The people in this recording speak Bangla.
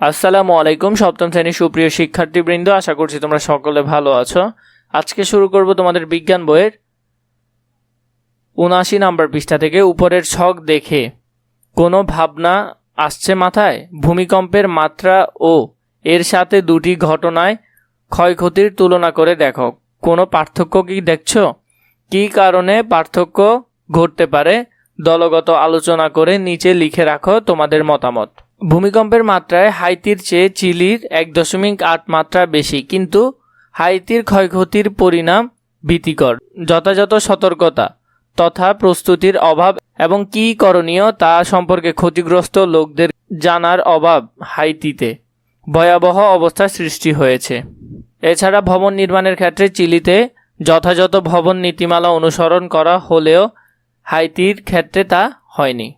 আসসালামু আলাইকুম, সপ্তম শ্রেণির সুপ্রিয় শিক্ষার্থীবৃন্দ, আশা করছি তোমরা সকলে ভালো আছো। আজকে শুরু করব তোমাদের বিজ্ঞান বইয়ের উনআশি নাম্বার পৃষ্ঠা থেকে উপরের ছক দেখে। কোনো ভাবনা আসছে মাথায়? ভূমিকম্পের মাত্রা ও এর সাথে দুটি ঘটনায় ক্ষয়ক্ষতির তুলনা করে দেখো। কোনো পার্থক্য কি দেখছ? কী কারণে পার্থক্য ঘটতে পারে? দলগত আলোচনা করে নিচে লিখে রাখো তোমাদের মতামত। ভূমিকম্পের মাত্রায় হাইতির চেয়ে চিলির এক দশমিক আট মাত্রা বেশি, কিন্তু হাইতির ক্ষয়ক্ষতির পরিণাম ভীতিকর। যথাযথ সতর্কতা তথা প্রস্তুতির অভাব এবং কী করণীয় তা সম্পর্কে ক্ষতিগ্রস্ত লোকদের জানার অভাব হাইতিতে। ভয়াবহ অবস্থার সৃষ্টি হয়েছে। এছাড়া ভবন নির্মাণের ক্ষেত্রে চিলিতে যথাযথ ভবন নীতিমালা অনুসরণ করা হলেও হাইতির ক্ষেত্রে তা হয়নি।